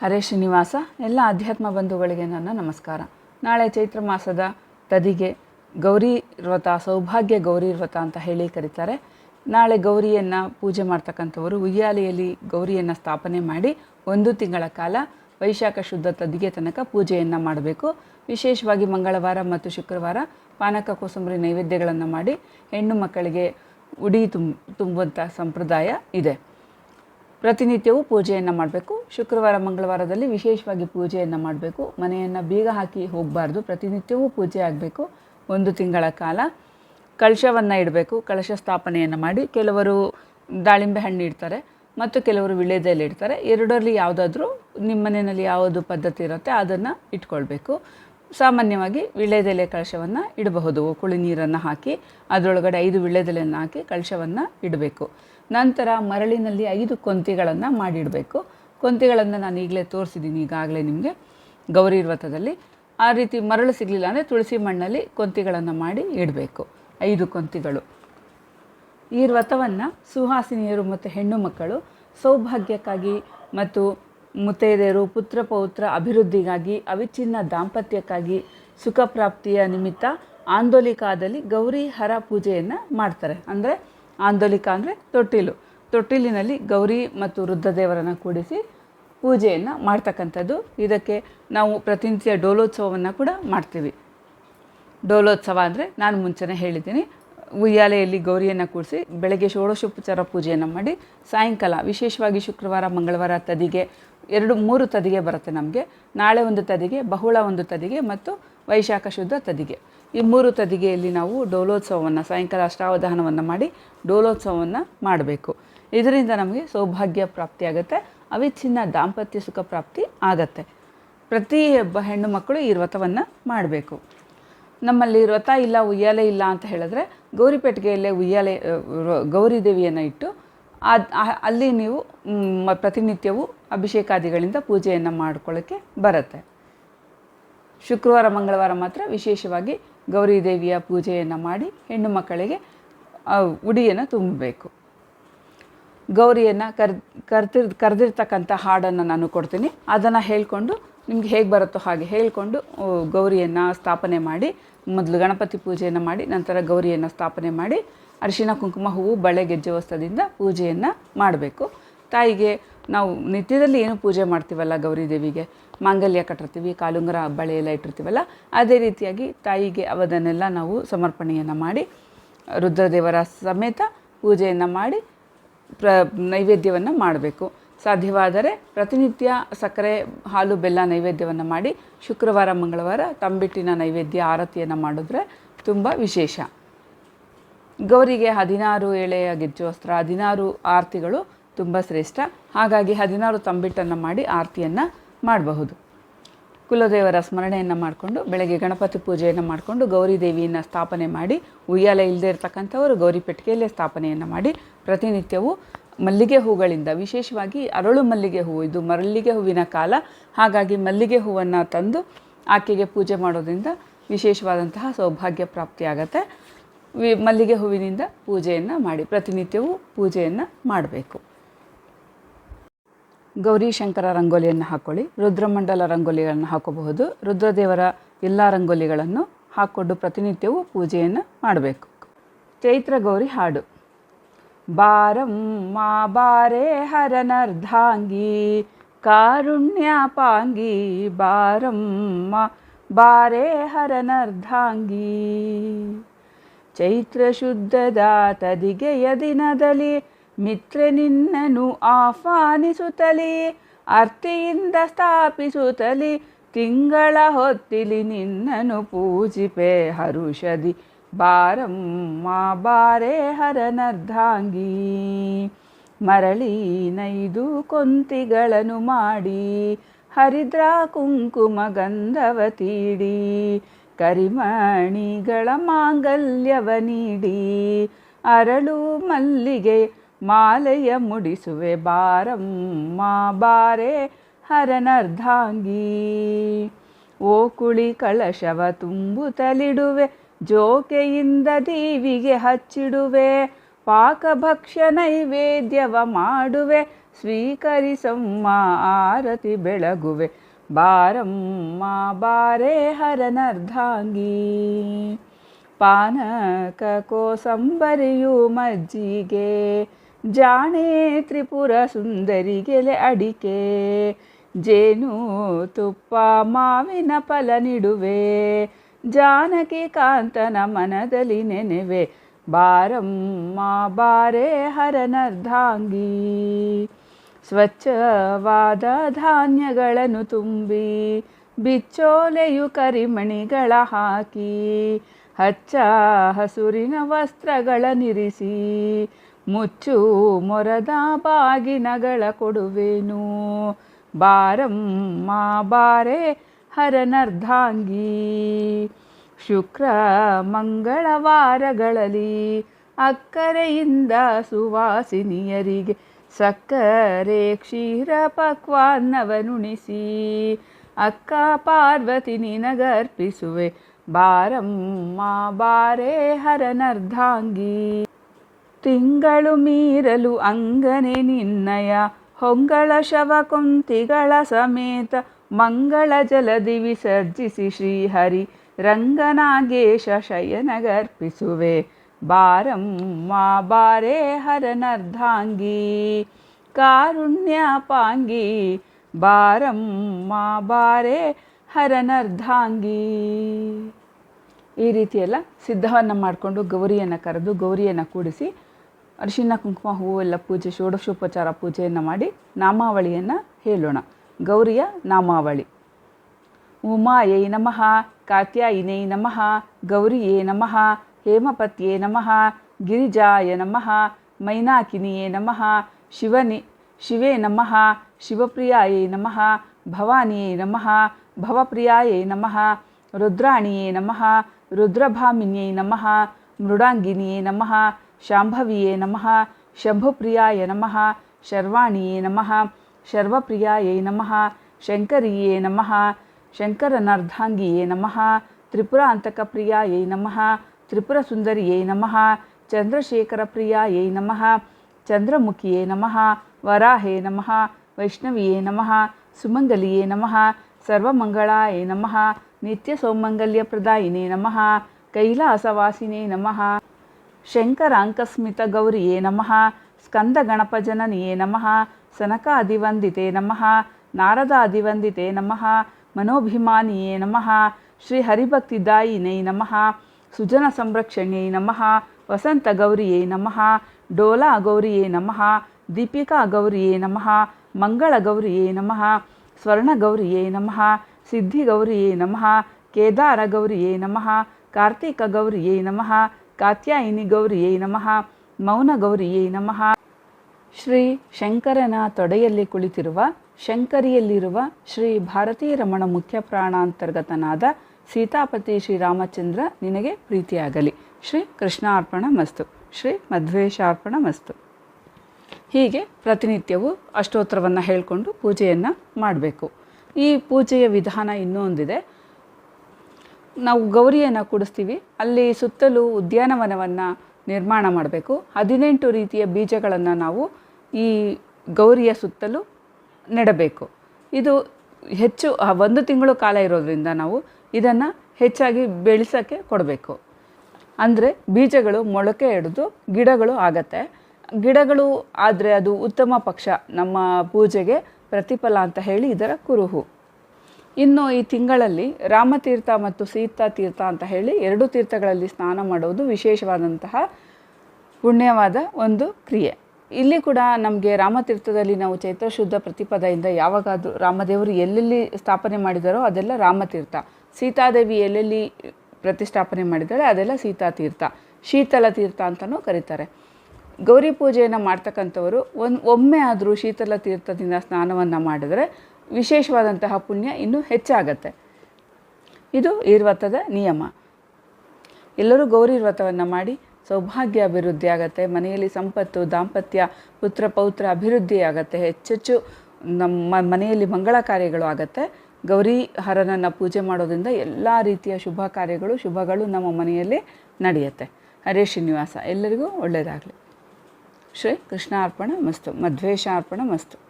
ಹರೇ ಶ್ರೀನಿವಾಸ. ಎಲ್ಲ ಅಧ್ಯಾತ್ಮ ಬಂಧುಗಳಿಗೆ ನನ್ನ ನಮಸ್ಕಾರ. ನಾಳೆ ಚೈತ್ರ ಮಾಸದ ತದಿಗೆ ಗೌರಿ ವ್ರತ, ಸೌಭಾಗ್ಯ ಗೌರಿ ವ್ರತ ಅಂತ ಹೇಳಿ ಕರೀತಾರೆ. ನಾಳೆ ಗೌರಿಯನ್ನು ಪೂಜೆ ಮಾಡ್ತಕ್ಕಂಥವರು ಉಯ್ಯಾಲೆಯಲ್ಲಿ ಗೌರಿಯನ್ನು ಸ್ಥಾಪನೆ ಮಾಡಿ ಒಂದು ತಿಂಗಳ ಕಾಲ ವೈಶಾಖ ಶುದ್ಧ ತದಿಗೆ ತನಕ ಪೂಜೆಯನ್ನು ಮಾಡಬೇಕು. ವಿಶೇಷವಾಗಿ ಮಂಗಳವಾರ ಮತ್ತು ಶುಕ್ರವಾರ ಪಾನಕ, ಕೋಸಂಬರಿ ನೈವೇದ್ಯಗಳನ್ನು ಮಾಡಿ ಹೆಣ್ಣು ಮಕ್ಕಳಿಗೆ ಉಡಿ ತುಂಬ ತುಂಬುವಂಥ ಸಂಪ್ರದಾಯ ಇದೆ. ಪ್ರತಿನಿತ್ಯವೂ ಪೂಜೆಯನ್ನು ಮಾಡಬೇಕು. ಶುಕ್ರವಾರ, ಮಂಗಳವಾರದಲ್ಲಿ ವಿಶೇಷವಾಗಿ ಪೂಜೆಯನ್ನು ಮಾಡಬೇಕು. ಮನೆಯನ್ನು ಬೀಗ ಹಾಕಿ ಹೋಗಬಾರ್ದು. ಪ್ರತಿನಿತ್ಯವೂ ಪೂಜೆ ಆಗಬೇಕು. ಒಂದು ತಿಂಗಳ ಕಾಲ ಕಳಶವನ್ನು ಇಡಬೇಕು. ಕಳಶ ಸ್ಥಾಪನೆಯನ್ನು ಮಾಡಿ ಕೆಲವರು ದಾಳಿಂಬೆ ಹಣ್ಣು ಇಡ್ತಾರೆ ಮತ್ತು ಕೆಲವರು ವಿಳ್ಯದೆಲೆ ಇಡ್ತಾರೆ. ಎರಡರಲ್ಲಿ ಯಾವುದಾದ್ರೂ ನಿಮ್ಮ ಮನೆಯಲ್ಲಿ ಯಾವುದು ಪದ್ಧತಿ ಇರುತ್ತೆ ಅದನ್ನು ಇಟ್ಕೊಳ್ಬೇಕು. ಸಾಮಾನ್ಯವಾಗಿ ವಿಳೆದೆಲೆ ಕಳಶವನ್ನು ಇಡಬಹುದು. ಕುಳಿ ನೀರನ್ನು ಹಾಕಿ, ಅದರೊಳಗಡೆ ಐದು ವಿಳ್ಯದೆಲೆಯನ್ನು ಹಾಕಿ ಕಳಶವನ್ನು ಇಡಬೇಕು. ನಂತರ ಮರಳಿನಲ್ಲಿ ಐದು ಕೊಂತಿಗಳನ್ನು ಮಾಡಿಡಬೇಕು. ಕೊಂತಿಗಳನ್ನು ನಾನು ಈಗಲೇ ತೋರಿಸಿದ್ದೀನಿ ಈಗಾಗಲೇ ನಿಮಗೆ. ಗೌರಿ ವ್ರತದಲ್ಲಿ ಆ ರೀತಿ ಮರಳು ಸಿಗಲಿಲ್ಲ ಅಂದರೆ ತುಳಸಿ ಮಣ್ಣಲ್ಲಿ ಕೊಂತಿಗಳನ್ನು ಮಾಡಿ ಇಡಬೇಕು. ಐದು ಕೊಂತಿಗಳು. ಈ ವ್ರತವನ್ನು ಸುಹಾಸಿನಿಯರು ಮತ್ತು ಹೆಣ್ಣು ಮಕ್ಕಳು ಸೌಭಾಗ್ಯಕ್ಕಾಗಿ ಮತ್ತು ಮುತ್ತೈದೆಯರು ಪುತ್ರ ಪೌತ್ರ ಅಭಿವೃದ್ಧಿಗಾಗಿ ಅವಿಚ್ಛಿನ್ನ ದಾಂಪತ್ಯಕ್ಕಾಗಿ ಸುಖ ಪ್ರಾಪ್ತಿಯ ನಿಮಿತ್ತ ಆಂದೋಲಿಕಾದಲ್ಲಿ ಗೌರಿ ಹರ ಪೂಜೆಯನ್ನು ಮಾಡ್ತಾರೆ. ಅಂದರೆ ಆಂದೋಲಿಕ ಅಂದರೆ ತೊಟ್ಟಿಲು. ತೊಟ್ಟಿಲಿನಲ್ಲಿ ಗೌರಿ ಮತ್ತು ವೃದ್ಧದೇವರನ್ನು ಕೂಡಿಸಿ ಪೂಜೆಯನ್ನು ಮಾಡ್ತಕ್ಕಂಥದ್ದು. ಇದಕ್ಕೆ ನಾವು ಪ್ರತಿನಿತ್ಯ ಡೋಲೋತ್ಸವವನ್ನು ಕೂಡ ಮಾಡ್ತೀವಿ. ಡೋಲೋತ್ಸವ ಅಂದರೆ ನಾನು ಮುಂಚೆನೇ ಹೇಳಿದ್ದೀನಿ. ಉಯ್ಯಾಲೆಯಲ್ಲಿ ಗೌರಿಯನ್ನು ಕೂಡಿಸಿ ಬೆಳಗ್ಗೆ ಷೋಡಶೋಪಚಾರ ಪೂಜೆಯನ್ನು ಮಾಡಿ ಸಾಯಂಕಾಲ, ವಿಶೇಷವಾಗಿ ಶುಕ್ರವಾರ, ಮಂಗಳವಾರ ತದಿಗೆ ಎರಡು, ಮೂರು ತದಿಗೆ ಬರುತ್ತೆ ನಮಗೆ. ನಾಳೆ ಒಂದು ತದಿಗೆ, ಬಹುಳ ಒಂದು ತದಿಗೆ ಮತ್ತು ವೈಶಾಖ ಶುದ್ಧ ತದಿಗೆ. ಈ ಮೂರು ತದಿಗೆಯಲ್ಲಿ ನಾವು ಡೋಲೋತ್ಸವವನ್ನು, ಸಾಯಂಕಾಲ ಅಷ್ಟಾವಧಾನವನ್ನು ಮಾಡಿ ಡೋಲೋತ್ಸವವನ್ನು ಮಾಡಬೇಕು. ಇದರಿಂದ ನಮಗೆ ಸೌಭಾಗ್ಯ ಪ್ರಾಪ್ತಿಯಾಗುತ್ತೆ ಅವಿಚ್ಛಿನ್ನ ದಾಂಪತ್ಯ ಸುಖ ಪ್ರಾಪ್ತಿ ಆಗತ್ತೆ. ಪ್ರತಿ ಒಬ್ಬ ಹೆಣ್ಣು ಮಕ್ಕಳು ಈ ವ್ರತವನ್ನು ಮಾಡಬೇಕು. ನಮ್ಮಲ್ಲಿ ವ್ರತ ಇಲ್ಲ, ಉಯ್ಯಾಲೆ ಇಲ್ಲ ಅಂತ ಹೇಳಿದ್ರೆ ಗೌರಿಪೆಟ್ಟಿಗೆಯಲ್ಲೇ ಉಯ್ಯಾಲೆ ಗೌರಿ ದೇವಿಯನ್ನು ಇಟ್ಟು ಅದು ಅಲ್ಲಿ ನೀವು ಪ್ರತಿನಿತ್ಯವೂ ಅಭಿಷೇಕಾದಿಗಳಿಂದ ಪೂಜೆಯನ್ನು ಮಾಡ್ಕೊಳ್ಳೋಕ್ಕೆ ಬರುತ್ತೆ. ಶುಕ್ರವಾರ, ಮಂಗಳವಾರ ಮಾತ್ರ ವಿಶೇಷವಾಗಿ ಗೌರಿ ದೇವಿಯ ಪೂಜೆಯನ್ನು ಮಾಡಿ ಹೆಣ್ಣು ಮಕ್ಕಳಿಗೆ ಉಡಿಯನ್ನು ತುಂಬಬೇಕು. ಗೌರಿಯನ್ನು ಕರ್ ಕರ್ತಿರ್ ಕರೆದಿರ್ತಕ್ಕಂಥ ಹಾಡನ್ನು ನಾನು ಕೊಡ್ತೀನಿ. ಅದನ್ನು ಹೇಳಿಕೊಂಡು ನಿಮ್ಗೆ ಹೇಗೆ ಬರುತ್ತೋ ಹಾಗೆ ಹೇಳಿಕೊಂಡು ಗೌರಿಯನ್ನು ಸ್ಥಾಪನೆ ಮಾಡಿ, ಮೊದಲು ಗಣಪತಿ ಪೂಜೆಯನ್ನು ಮಾಡಿ, ನಂತರ ಗೌರಿಯನ್ನು ಸ್ಥಾಪನೆ ಮಾಡಿ ಅರಿಶಿನ ಕುಂಕುಮ ಹೂವು ಬಳೆ ಗೆಜ್ಜೆ ವಸ್ತ್ರದಿಂದ ಪೂಜೆಯನ್ನು ಮಾಡಬೇಕು. ತಾಯಿಗೆ ನಾವು ನಿತ್ಯದಲ್ಲಿ ಏನು ಪೂಜೆ ಮಾಡ್ತೀವಲ್ಲ ಗೌರಿ ದೇವಿಗೆ? ಮಾಂಗಲ್ಯ ಕಟ್ಟಿರ್ತೀವಿ, ಕಾಲುಂಗರ ಬಳೆ ಎಲ್ಲ ಇಟ್ಟಿರ್ತೀವಲ್ಲ, ಅದೇ ರೀತಿಯಾಗಿ ತಾಯಿಗೆ ಅವದನ್ನೆಲ್ಲ ನಾವು ಸಮರ್ಪಣೆಯನ್ನು ಮಾಡಿ, ರುದ್ರದೇವರ ಸಮೇತ ಪೂಜೆಯನ್ನು ಮಾಡಿ ಪ್ರ, ನೈವೇದ್ಯವನ್ನು ಮಾಡಬೇಕು. ಸಾಧ್ಯವಾದರೆ ಪ್ರತಿನಿತ್ಯ ಸಕ್ಕರೆ, ಹಾಲು, ಬೆಲ್ಲ ನೈವೇದ್ಯವನ್ನು ಮಾಡಿ ಶುಕ್ರವಾರ, ಮಂಗಳವಾರ ತಂಬಿಟ್ಟಿನ ನೈವೇದ್ಯ ಆರತಿಯನ್ನು ಮಾಡಿದ್ರೆ ತುಂಬ ವಿಶೇಷ. ಗೌರಿಗೆ ಹದಿನಾರು ಎಳೆಯ ಗೆಜ್ಜು ವಸ್ತ್ರ, ಹದಿನಾರು ಆರತಿಗಳು ತುಂಬ ಶ್ರೇಷ್ಠ. ಹಾಗಾಗಿ ಹದಿನಾರು ತಂಬಿಟ್ಟನ್ನು ಮಾಡಿ ಆರತಿಯನ್ನು ಮಾಡಬಹುದು. ಕುಲದೇವರ ಸ್ಮರಣೆಯನ್ನು ಮಾಡಿಕೊಂಡು, ಬೆಳಗ್ಗೆ ಗಣಪತಿ ಪೂಜೆಯನ್ನು ಮಾಡಿಕೊಂಡು, ಗೌರಿ ದೇವಿಯನ್ನು ಸ್ಥಾಪನೆ ಮಾಡಿ, ಉಯ್ಯಾಲೆ ಇಲ್ಲದೆ ಇರತಕ್ಕಂಥವರು ಗೌರಿ ಪೆಟ್ಟಿಗೆಯಲ್ಲೇ ಸ್ಥಾಪನೆಯನ್ನು ಮಾಡಿ, ಪ್ರತಿನಿತ್ಯವೂ ಮಲ್ಲಿಗೆ ಹೂಗಳಿಂದ, ವಿಶೇಷವಾಗಿ ಅರಳು ಮಲ್ಲಿಗೆ ಹೂವು, ಇದು ಮಲ್ಲಿಗೆ ಹೂವಿನ ಕಾಲ. ಹಾಗಾಗಿ ಮಲ್ಲಿಗೆ ಹೂವನ್ನು ತಂದು ಆಕೆಗೆ ಪೂಜೆ ಮಾಡೋದ್ರಿಂದ ವಿಶೇಷವಾದಂತಹ ಸೌಭಾಗ್ಯ ಪ್ರಾಪ್ತಿಯಾಗತ್ತೆ. ವಿ ಮಲ್ಲಿಗೆ ಹೂವಿನಿಂದ ಪೂಜೆಯನ್ನು ಮಾಡಿ, ಪ್ರತಿನಿತ್ಯವೂ ಪೂಜೆಯನ್ನು ಮಾಡಬೇಕು. ಗೌರಿ ಶಂಕರ ರಂಗೋಲಿಯನ್ನು ಹಾಕ್ಕೊಳ್ಳಿ ರುದ್ರಮಂಡಲ ರಂಗೋಲಿಗಳನ್ನು ಹಾಕೋಬಹುದು. ರುದ್ರದೇವರ ಎಲ್ಲ ರಂಗೋಲಿಗಳನ್ನು ಹಾಕ್ಕೊಂಡು ಪ್ರತಿನಿತ್ಯವೂ ಪೂಜೆಯನ್ನು ಮಾಡಬೇಕು. ಚೈತ್ರ ಗೌರಿ ಹಾಡು. ಬಾರಂ ಮಾ ಬಾರೆ ಹರನರ್ಧಾಂಗಿ ಕಾರುಣ್ಯಪಾಂಗಿ ಬಾರಮ್ಮ ಬಾರೆ ಹರನರ್ಧಾಂಗಿ ಚೈತ್ರ ಶುದ್ಧದ ತದಿಗೆಯ ದಿನದಲ್ಲಿ ಮಿತ್ರ ನಿನ್ನನು ಆಹ್ವಾನಿಸುತ್ತಲೇ, ಅರ್ತಿಯಿಂದ ಸ್ಥಾಪಿಸುತ್ತಲೇ, ತಿಂಗಳ ಹೊತ್ತಿಲಿ ನಿನ್ನನು ಪೂಜಿಪೆ ಹರುಷದಿ. ಬಾರಮ್ಮ ಬಾರೆ ಹರನರ್ಧಾಂಗಿ. ಮರಳಿ ನೈದು ಕೊಂತಿಗಳನ್ನು ಮಾಡಿ, ಹರಿದ್ರ ಕುಂಕುಮ ಗಂಧವ ತೀಡಿ, ಕರಿಮಣಿಗಳ ಮಾಂಗಲ್ಯವ ನೀಡಿ, ಅರಳು ಮಲ್ಲಿಗೆ ಮಾಲೆಯ ಮುಡಿಸುವೆ ಬಾರಮ್ಮ ಬಾರೆ ಹರನರ್ಧಾಂಗಿ. ಓ ಕುಳಿ ಕಳಶವ ತುಂಬುತ್ತಲಿಡುವೆ ಜೋಕೆಯಿಂದ ದೇವಿಗೆ ಹಚ್ಚಿಡುವೆ. ಪಾಕಭಕ್ಷ್ಯ ನೈವೇದ್ಯವ ಮಾಡುವೆ ಸ್ವೀಕರಿಸಮ್ಮ ಆರತಿ ಬೆಳಗುವೆ. ಬಾರಮ್ಮ ಬಾರೆ ಹರನರ್ಧಾಂಗಿ. ಪಾನಕ ಕೋಸಂಬರಿಯು ಮಜ್ಜಿಗೆ ಜಾಣೆ ತ್ರಿಪುರ ಸುಂದರಿಗೆಲೆ ಅಡಿಕೆ, ಜೇನು ತುಪ್ಪ ಮಾವಿನ ಫಲ ನೀಡುವೆ, ಜಾನಕಿ ಕಾಂತನ ಮನದಲ್ಲಿ ನೆನೆವೆ, ಬಾರಮ್ಮ ಬಾರೆ ಹರನರ್ಧಾಂಗಿ. ಸ್ವಚ್ಛವಾದ ಧಾನ್ಯಗಳನ್ನು ತುಂಬಿ, ಬಿಚ್ಚೋಲೆಯು ಕರಿಮಣಿಗಳ ಹಾಕಿ, ಹಚ್ಚ ಹಸುರಿನ ವಸ್ತ್ರಗಳ ನಿರಿಸಿ ಮುಚ್ಚು ಮೊರದ ಬಾಗಿನಗಳ ಕೊಡುವೆನು. ಬಾರಮ್ಮ ಬಾರೆ ಹರನರ್ಧಾಂಗಿ. ಶುಕ್ರ ಮಂಗಳವಾರಗಳಲ್ಲಿ ಅಕ್ಕರೆಯಿಂದ ಸುವಾಸಿನಿಯರಿಗೆ ಸಕ್ಕರೆ ಕ್ಷೀರ ಪಕ್ವಾನ್ನವನುಣಿಸಿ. ಅಕ್ಕ ಪಾರ್ವತಿ ನಿನಗರ್ಪಿಸುವೆ ಬಾರಮ್ಮ ಬಾರೆ ಹರನರ್ಧಾಂಗಿ. ತಿಂಗಳು ಮೀರಲು ಅಂಗನೆ ನಿನ್ನಯ. ಹೊಂಗಳ ಶವ ಕುಂತಿಗಳ ಸಮೇತ ಮಂಗಳ ಜಲದಿ ವಿಸರ್ಜಿಸಿ ಶ್ರೀಹರಿ ರಂಗನಾಗೇಶ ಶಯನಗರ್ಪಿಸುವೆ. ಬಾರಮ್ಮ ಬಾರೆ ಹರನರ್ಧಾಂಗಿ ಕಾರುಣ್ಯ ಪಾಂಗಿ. ಬಾರಮ್ಮ ಬಾರೆ ಹರನರ್ಧಾಂಗಿ ಈ ರೀತಿಯೆಲ್ಲ ಸಿದ್ಧವನ್ನು ಮಾಡಿಕೊಂಡು ಗೌರಿಯನ್ನು ಕರೆದು ಗೌರಿಯನ್ನು ಕೂಡಿಸಿ ಅರಿಶಿನ ಕುಂಕುಮ ಹೂವು ಎಲ್ಲ ಪೂಜೆ, ಷೋಡಶೋಪಚಾರ ಪೂಜೆಯನ್ನು ಮಾಡಿ ನಾಮಾವಳಿಯನ್ನು ಹೇಳೋಣ. ಗೌರಿಯ ನಾಮಾವಳಿ. ಉಮಾಯೈ ನಮಃ, ಕಾತ್ಯಾಯಿನೈ ನಮಃ, ಗೌರಿಯೇ ನಮಃ, ಹೇಮಪತ್ಯೇ ನಮಃ, ಗಿರಿಜಾಯ ನಮಃ, ಮೈನಾಕಿನಿಯೇ ನಮಃ, ಶಿವನಿ, ಶಿವೇ ನಮಃ, ಶಿವಪ್ರಿಯಾಯೇ ನಮಃ, ಭವಾನಿಯೇ ನಮಃ, ಭವಪ್ರಿಯಾಯೇ ನಮಃ, ರುದ್ರಾಣಿಯೇ ನಮಃ, ರುದ್ರಭಾಮಿನ್ಯೈ ನಮಃ, ಮೃಡಾಂಗಿನಿಯೇ ನಮಃ शाम्भवीये नमः शम्भुप्रियाय नमः शर्वाणीये नमः शर्वप्रियायै नमः शङ्करीये नमः शङ्करनर्धाङ्गीये नमः त्रिपुरान्तकप्रियायै नमः त्रिपुरसुन्दर्यै नमः चन्द्रशेखरप्रियायै नमः चन्द्रमुखिये नमः वराहे नमः वैष्णवीये नमः सुमङ्गलिये नमः सर्वमङ्गलाय नमः नित्यसौमङ्गल्यप्रदायिने नमः कैलासवासिने नमः। ಶಂಕರಾಂಕಸ್ಮಿತಗೌರಿಯೇ ನಮಃ. ಸ್ಕಂದಗಣಪಜನನಿಯೇ ನಮಃ. ಸನಕಾದಿವಂದಿತೆ ನಮಃ. ನಾರದಾದಿವಂದಿತೆ ನಮಃ. ಮನೋಭಿಮಾನಿಯೇ ನಮಃ. ಶ್ರೀಹರಿಭಕ್ತಿದಾಯಿನೇ ನಮಃ. ಸುಜನ ಸಂರಕ್ಷಣ್ಯೈ ನಮಃ. ವಸಂತ ಗೌರಿಯೇ ನಮಃ. ಡೋಲಾ ಗೌರಿಯೇ ನಮಃ. ದೀಪಿಕಾ ಗೌರಿಯೇ ನಮಃ. ಮಂಗಳ ಗೌರಿಯೇ ನಮಃ. ಸ್ವರ್ಣ ಗೌರಿಯೇ ನಮಃ. ಸಿದ್ಧಿ ಗೌರಿಯೇ ನಮಃ. ಕೇದಾರ ಗೌರಿಯೇ ನಮಃ. ಕಾರ್ತಿಕ ಗೌರಿಯೇ ನಮಃ. ಕಾತ್ಯಾಯಿನಿ ಗೌರಿಯೇ ನಮಃ. ಮೌನ ಗೌರಿಯೇ ನಮಃ. ಶ್ರೀ ಶಂಕರನ ತೊಡೆಯಲ್ಲಿ ಕುಳಿತಿರುವ, ಶಂಕರಿಯಲ್ಲಿರುವ ಶ್ರೀ ಭಾರತೀ ರಮಣ ಮುಖ್ಯ ಪ್ರಾಣಾಂತರ್ಗತನಾದ ಸೀತಾಪತಿ ಶ್ರೀರಾಮಚಂದ್ರ ನಿನಗೆ ಪ್ರೀತಿಯಾಗಲಿ. ಶ್ರೀ ಕೃಷ್ಣಾರ್ಪಣ ಮಸ್ತು. ಶ್ರೀ ಮಧ್ವೇಶಾರ್ಪಣ ಮಸ್ತು. ಹೀಗೆ ಪ್ರತಿನಿತ್ಯವೂ ಅಷ್ಟೋತ್ತರವನ್ನು ಹೇಳಿಕೊಂಡು ಪೂಜೆಯನ್ನು ಮಾಡಬೇಕು. ಈ ಪೂಜೆಯ ವಿಧಾನ ಇನ್ನೂ ಒಂದಿದೆ ನಾವು ಗೌರಿಯನ್ನು ಕೂಡಿಸ್ತೀವಿ. ಅಲ್ಲಿ ಸುತ್ತಲೂ ಉದ್ಯಾನವನವನ್ನು ನಿರ್ಮಾಣ ಮಾಡಬೇಕು. ಹದಿನೆಂಟು ರೀತಿಯ ಬೀಜಗಳನ್ನು ನಾವು ಈ ಗೌರಿಯ ಸುತ್ತಲೂ ನೆಡಬೇಕು. ಇದು ಹೆಚ್ಚು ಒಂದು ತಿಂಗಳು ಕಾಲ ಇರೋದ್ರಿಂದ ನಾವು ಇದನ್ನು ಹೆಚ್ಚಾಗಿ ಬೆಳೆಸೋಕ್ಕೆ ಕೊಡಬೇಕು. ಅಂದರೆ ಬೀಜಗಳು ಮೊಳಕೆ ಹಿಡಿದು ಗಿಡಗಳು ಆಗತ್ತೆ. ಗಿಡಗಳು ಆದರೆ ಅದು ಉತ್ತಮ ಪಕ್ಷ ನಮ್ಮ ಪೂಜೆಗೆ ಪ್ರತಿಫಲ ಅಂತ ಹೇಳಿ ಇದರ ಕುರುಹು. ಇನ್ನು ಈ ತಿಂಗಳಲ್ಲಿ ರಾಮತೀರ್ಥ ಮತ್ತು ಸೀತಾ ತೀರ್ಥ ಅಂತ ಹೇಳಿ ಎರಡು ತೀರ್ಥಗಳಲ್ಲಿ ಸ್ನಾನ ಮಾಡುವುದು ವಿಶೇಷವಾದಂತಹ ಪುಣ್ಯವಾದ ಒಂದು ಕ್ರಿಯೆ. ಇಲ್ಲಿ ಕೂಡ ನಮಗೆ ರಾಮತೀರ್ಥದಲ್ಲಿ ನಾವು ಚೈತ್ರ ಶುದ್ಧ ಪ್ರತಿಪದೆಯಿಂದ ಯಾವಾಗಾದರೂ ರಾಮದೇವರು ಎಲ್ಲೆಲ್ಲಿ ಸ್ಥಾಪನೆ ಮಾಡಿದಾರೋ ಅದೆಲ್ಲ ರಾಮತೀರ್ಥ. ಸೀತಾದೇವಿ ಎಲ್ಲೆಲ್ಲಿ ಪ್ರತಿಷ್ಠಾಪನೆ ಮಾಡಿದ್ದಾಳೆ ಅದೆಲ್ಲ ಸೀತಾತೀರ್ಥ ಶೀತಲ ತೀರ್ಥ ಅಂತಲೂ ಕರೀತಾರೆ. ಗೌರಿ ಪೂಜೆಯನ್ನು ಮಾಡ್ತಕ್ಕಂಥವರು ಒಂದು ಒಮ್ಮೆ ಆದರೂ ಶೀತಲ ತೀರ್ಥದಿಂದ ಸ್ನಾನವನ್ನು ಮಾಡಿದರೆ ವಿಶೇಷವಾದಂತಹ ಪುಣ್ಯ ಇನ್ನೂ ಹೆಚ್ಚಾಗತ್ತೆ. ಇದು ವ್ರತದ ನಿಯಮ. ಎಲ್ಲರೂ ಗೌರಿ ವ್ರತವನ್ನು ಮಾಡಿ ಸೌಭಾಗ್ಯ ಅಭಿವೃದ್ಧಿ ಆಗುತ್ತೆ, ಮನೆಯಲ್ಲಿ ಸಂಪತ್ತು, ದಾಂಪತ್ಯ, ಪುತ್ರ, ಪೌತ್ರ ಅಭಿವೃದ್ಧಿ ಆಗುತ್ತೆ, ಹೆಚ್ಚೆಚ್ಚು ನಮ್ಮ ಮನೆಯಲ್ಲಿ ಮಂಗಳ ಕಾರ್ಯಗಳು ಆಗುತ್ತೆ. ಗೌರಿ ಹರನನ್ನು ಪೂಜೆ ಮಾಡೋದ್ರಿಂದ ಎಲ್ಲ ರೀತಿಯ ಶುಭ ಕಾರ್ಯಗಳು, ಶುಭಗಳು ನಮ್ಮ ಮನೆಯಲ್ಲಿ ನಡೆಯುತ್ತೆ. ಹರೇ ಶ್ರೀನಿವಾಸ, ಎಲ್ಲರಿಗೂ ಒಳ್ಳೆಯದಾಗಲಿ. ಶ್ರೀ ಕೃಷ್ಣಾರ್ಪಣ ಮಸ್ತು ಮಧ್ವೇಶಾರ್ಪಣ ಮಸ್ತು.